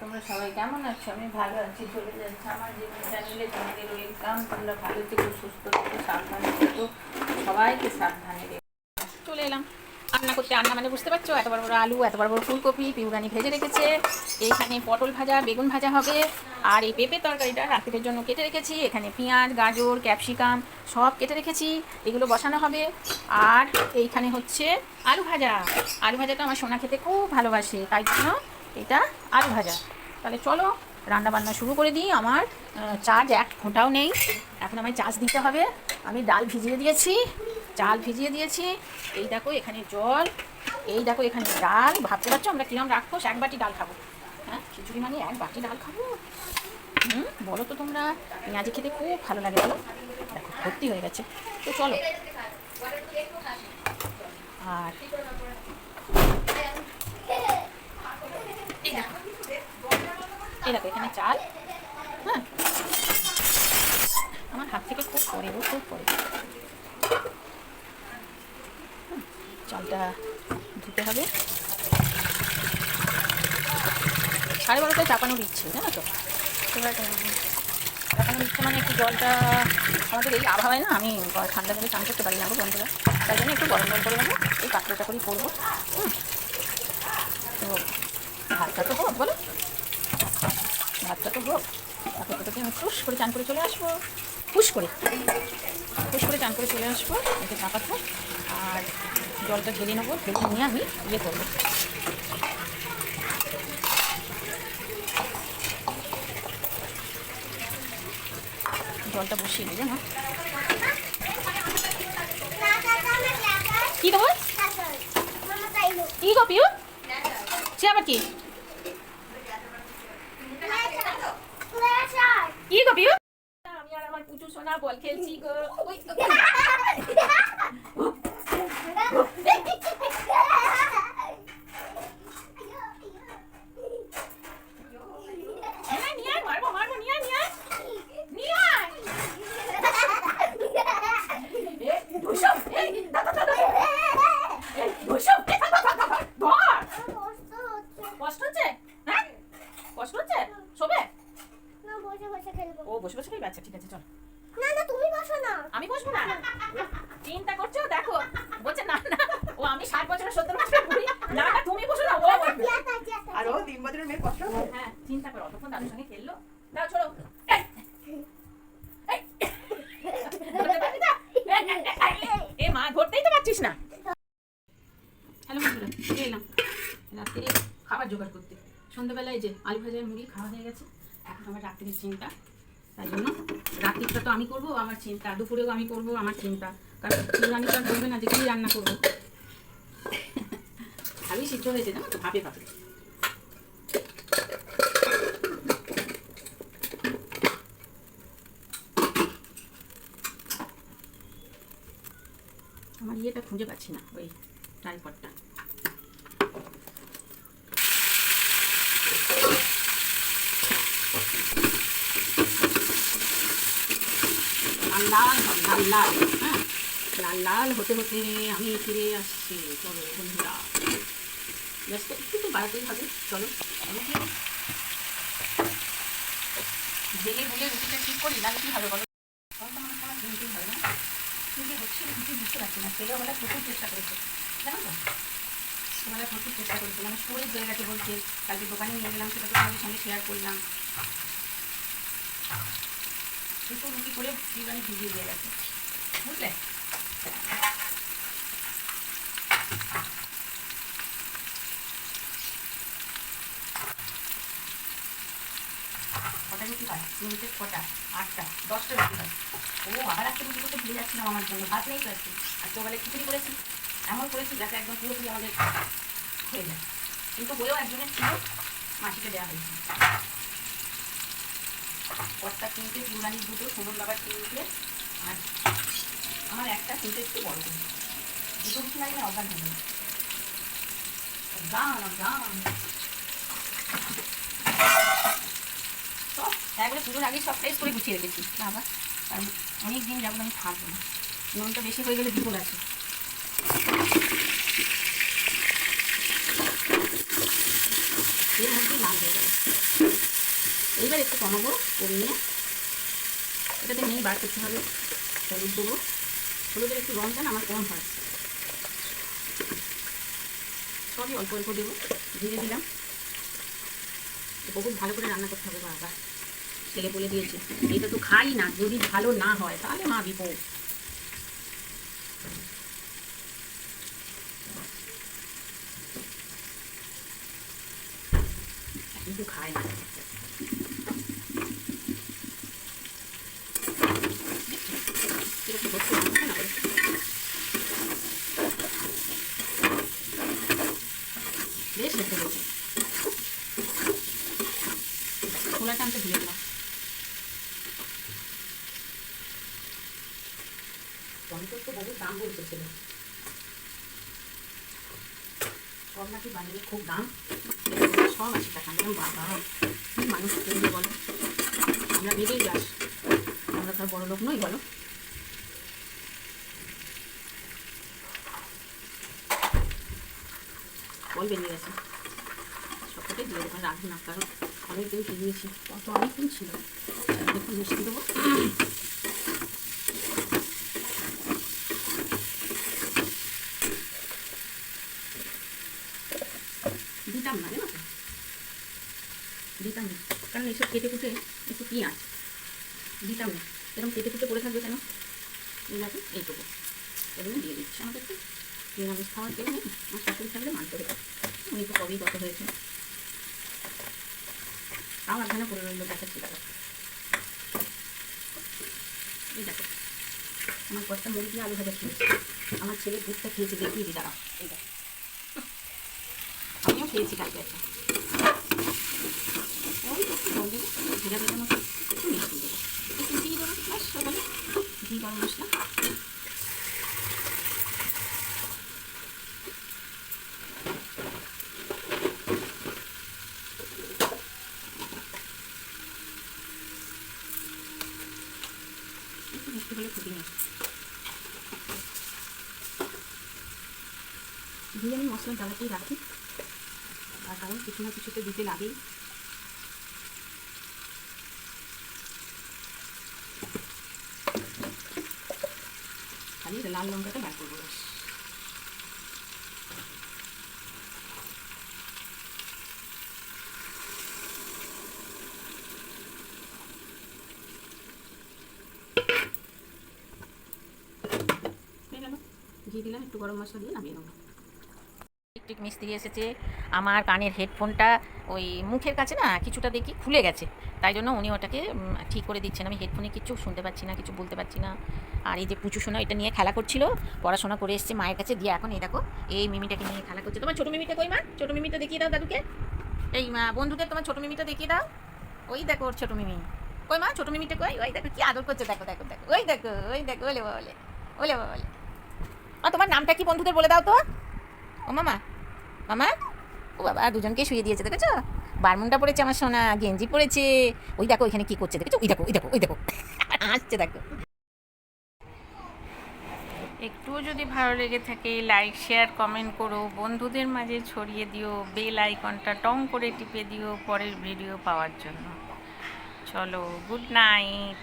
তোমরা সবাই কেমন আছো? আমি ভালো আছি, চলে যাচ্ছে আমার জীবন চ্যানেলে তোমাদের ওয়েলকাম তোমরা ভালো থেকো, সুস্থ থেকো, সাবধানে থেকো, সবাইকে সাবধানে চলে এলাম। রান্না করতে, রান্না মানে বুঝতে পারছ? এত বড় বড় আলু, এত বড় বড় ফুলকপি, পিউরানি ভেজে রেখেছে। এইখানে পটল ভাজা, বেগুন ভাজা হবে। আর এই পেঁপে তরকারিটা রাত্রের জন্য কেটে রেখেছি। এখানে পেঁয়াজ, গাজর, ক্যাপসিকাম সব কেটে রেখেছি। এগুলো বসানো হবে। আর এইখানে হচ্ছে আলু ভাজা। আলু ভাজাটা আমার সোনা খেতে খুব ভালোবাসে, তাই জন্য এটা আলু ভাজা। তাহলে চলো রান্না বান্না শুরু করে দিই। আমার চার্জ এক ফোঁটাও নেই। এখন আমায় চার্জ দিতে হবে। আমি ডাল ভিজিয়ে দিয়েছি, চাল ভিজিয়ে দিয়েছি। এই দেখো এখানে জল, এই দেখো এখানে ডাল। ভাবতে পারছ আমরা কিরম রাখব এক বাটি ডাল খাব। হ্যাঁ খিচুড়ি মানে এক বাটি ডাল খাব? হুম, বলো তো তোমরা, পেঁয়াজি খেতে খুব ভালো লাগে, বলো। দেখো, ভর্তি হয়ে গেছে। তো চলো। আর এই দেখো। এই দেখো, এখানে চাল। হ্যাঁ। আমার হাত থেকে খুব পরে গো, খুব পরে চালটা ধুতে হবে। সাড়ে বারোটায় চাপানো দিচ্ছে জানো তো? চাপানো দিচ্ছে মানে একটু জলটা আমাদের এই আবহাওয়ায় না, আমি ঠান্ডা জলে চান করতে পারি না গো বন্ধুরা। তাই জন্য একটু গরম জল করে নেব, এই পাত্রটা করেই করব। হুম। তো ভাতটা তো হোক বলো। ভাতটা তো হোক। তোকে আমি ফুস করে চান করে চলে আসব। ফুস করে। ফুস করে চান করে চলে আসব। এতে চাপাতে আর জলটা ঢেলে নেব। ঢেলে নিয়ে আমি ইয়ে করব। জলটা বসিয়ে দিই জানো? কি দেবো কি গো পিউ? সে আবার কি গো পিউ আমি আর আমার বল খেলছি গো ওই হ্যাঁ, নিয়ে আয়, মারবো মারবো নিয়ে আয়, নিয়ে আয়। নিয়ে আয়। এ, ধুসো, এই, ধর, ধর, ধর, ধর। এই, ধুসো, এই, ধর, ধর, ধর, ধর, ধর। কষ্ট হচ্ছে হ্যাঁ কষ্ট হচ্ছে শোবে ও বসে বসে খেলবে আচ্ছা ঠিক আছে চল আমি বসবো না চিন্তা করছ দেখো বলছে না না ও আমি ষাট বছরের সত্তর বছরের বুড়ি না না তুমি বসো না ও বসবে আর ও তিন বছরের মেয়ে কষ্ট হবে? হ্যাঁ চিন্তা করো অতক্ষণ দাদুর সঙ্গে খেললো দাও ছোড়ো এই, এই, ধরতে পারবি না? এই, এই, এই, এ মা ধরতেই তো পারছিস না হ্যালো বন্ধুরা চলে এলাম রাত্রে খাবার জোগাড় করতে সন্ধ্যাবেলায় যে আলু ভাজার মুড়ি খাওয়া হয়ে গেছে, এখন আমার রাত্রির চিন্তা। তাই জন্য রাত্রিটা তো আমি করব, আমার চিন্তা। দুপুরেও আমি করব আমার চিন্তা। কারণ চিরানি তো আর করবে না, যে কী রান্না করব। ভালোই সিদ্ধ হয়েছে না তো ভাবে ভাবে আমার ইয়েটা খুঁজে পাচ্ছি না, ওই ট্রাইপডটা। লাল লাল লাল হ্যাঁ? লাল লাল হতে হতে আমি ফিরে আসছি। চলো বন্ধুরা। ব্যস্ত, একটু তো বাড়াতেই হবে। চলো জেলে বলে রুটিটা ঠিক করি? না কি হবে বলো? তখন তো আমার সময় ঘুমতেই হবে না। কিন্তু হচ্ছে বুঝতে পারছি না। ছেলেবেলা প্রচুর চেষ্টা করেছে। জানো তো? ছেলেবেলা প্রচুর চেষ্টা করেছে মানে স্টোরেজ হয়ে কালকে দোকানে নিয়ে গেলাম, সেটা তো সঙ্গে শেয়ার করলাম। দুটো রুটি করে বিরিয়ানি ভিজিয়ে দিয়ে গেছে। বুঝলে? কটা রুটি তিনটে ছটা আটটা? দশটা রুটি হয় ও, আবার একটা রুটি করতে ভুলে যাচ্ছিলাম আমার জন্য। ভাত নেই আজকে। আর তোবেলা খিচুড়ি করেছি। এমন করেছি যাতে একদম পুরোপুরি আমাদের হয়ে যায়। কিন্তু বলেও একজনের ছিল, মাসিকে দেওয়া হয়েছে। কর্তা তিনটে বিরিয়ানির দুটো সুমন বাবার তিনটে আর আমার একটা তিনটে একটু বড় দুটো রুটি লাগলে অজ্ঞান হয়ে আগে সব করে গুছিয়ে রেখেছি। অনেক দিন যাব আমি থাকব না। নুনটা বেশি হয়ে গেলে বিপদ আছে। এইবার একটু কমাবো, কমিয়ে। এটাতে নেই, বার করতে হবে। হলুদ দেবো। হলুদের একটু রঙটা আমার কম হয়। সবই অল্প অল্প দেবো। ধীরে দিলাম। বহুত ভালো করে রান্না করতে হবে বাবা ছেলে বলে দিয়েছে, এটা তো খাই না, যদি ভালো না হয়, তাহলে মা বিপদ। কিন্তু খায় না এরকম হচ্ছে না, না, গেছে। খোলাটা আমি ধুয়ে দিলাম। টমেটোর তো বহু দাম বলতে ছিল। সব নাকি বাজারে খুব দাম। সব আশি টাকা বললাম বাবা। মানুষ কিনবে বলো? আমরা বেরিয়ে যাস আমরা তার বড় লোক নই, বলো। বল বেরিয়ে গেছে সবটাই দিয়ে দেবো রাখব না কারণ অনেক দিন দিয়েছি কত অনেকদিন ছিল। একটু মিষ্টি দেবো। দিতাম না জানো দিতাম না। কারণ এইসব কেটে কুটে একটু পেঁয়াজ। দিতাম না। এরকম কেটে কুটে পড়ে থাকবে কেন? এইভাবে এইটুকু। এগুলো দিয়ে দিচ্ছি। আমাদের তো নিরামিষ খাওয়ার নেই আমার শাশুড়ি থাকলে মানতে হবে উনি তো কবেই কত হয়েছে। তাও একখানে পড়ে রইল, দেখাচ্ছি দাদা এই দেখো, আমার কয়েকটা মুড়ি দিয়ে আলু ভাজা খেয়েছে। আমার ছেলে দুধটা খেয়েছে, দেখিয়ে দি দাঁড়াও এই দেখো। আমিও খেয়েছি কালকে একটা। একটু একটু মিষ্টি দেবো। একটু দেবো, ব্যাস সকালে ঘি গরম মশলা একটু মিষ্টি হলে খুবই নেই দিয়ে আমি মশলা ডালাতেই রাখি। তার কারণ কিছু না কিছুতে দিতে লাগেই। খালি লাল লঙ্কাটা বার করব দিয়ে দিলাম একটু গরম মশলা দিয়ে নামিয়ে নেব। ইলেকট্রিক মিস্ত্রি এসেছে। আমার কানের হেডফোনটা ওই মুখের কাছে না কিছুটা দেখি খুলে গেছে। তাই জন্য উনি ওটাকে ঠিক করে দিচ্ছেন। আমি হেডফোনে কিছু শুনতে পাচ্ছি না, কিছু বলতে পারছি না। আর এই যে পুচু সোনা, এটা নিয়ে খেলা করছিল, পড়াশোনা করে এসছে মায়ের কাছে। দিয়ে এখন এই দেখো, এই মিমিটাকে নিয়ে খেলা করছে। তোমার ছোটো মিমিটা কই মা? ছোটো মিমিটা দেখিয়ে দাও দাদুকে। এই মা বন্ধুদের তোমার ছোটো মিমিটা দেখিয়ে দাও। ওই দেখো ওর ছোটো মিমি। কই মা, ছোটো মিমিটা কই? ওই দেখো কি আদর করছে। দেখো দেখো দেখো। ওই দেখো ওই দেখো, ওলে বলে ওলে। বলে আর তোমার নামটা কি বন্ধুদের বলে দাও তো? ও মামা মামা ও বাবা দুজনকে শুয়ে দিয়েছে, দেখেছ? বারমুনটা পড়েছে আমার সোনা, গেঞ্জি পড়েছে। ওই দেখো ওইখানে কি করছে, দেখেছ? ওই দেখো ওই দেখো ওই দেখো। হাসছে দেখো। একটুও যদি ভালো লেগে থাকে লাইক শেয়ার কমেন্ট করো। বন্ধুদের মাঝে ছড়িয়ে দিও বেল আইকনটা টং করে টিপে দিও পরের ভিডিও পাওয়ার জন্য। চলো গুড নাইট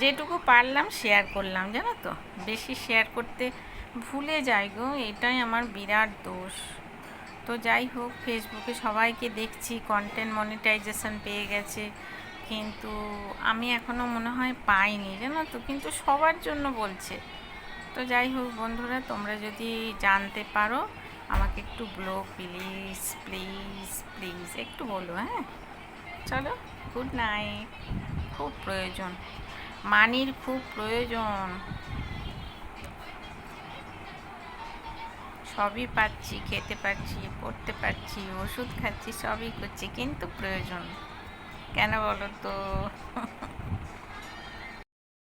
যেটুকু পারলাম শেয়ার করলাম, জানো তো? বেশি শেয়ার করতে ভুলে যাই গো, এটাই আমার বিরাট দোষ। তো যাই হোক ফেসবুকে সবাইকে দেখছি কন্টেন্ট মনিটাইজেশন পেয়ে গেছে। কিন্তু আমি এখনও মনে হয় পাইনি, জানো তো? কিন্তু সবার জন্য বলছে। তো যাই হোক বন্ধুরা, তোমরা যদি জানতে পারো, আমাকে একটু ব্লো প্লিজ প্লিজ প্লিজ একটু বলো হ্যাঁ? চলো গুড নাইট খুব প্রয়োজন। মানির খুব প্রয়োজন। সবই পাচ্ছি, খেতে পাচ্ছি পড়তে পারছি, ওষুধ খাচ্ছি, সবই করছি, কিন্তু প্রয়োজন। কেন বলো তো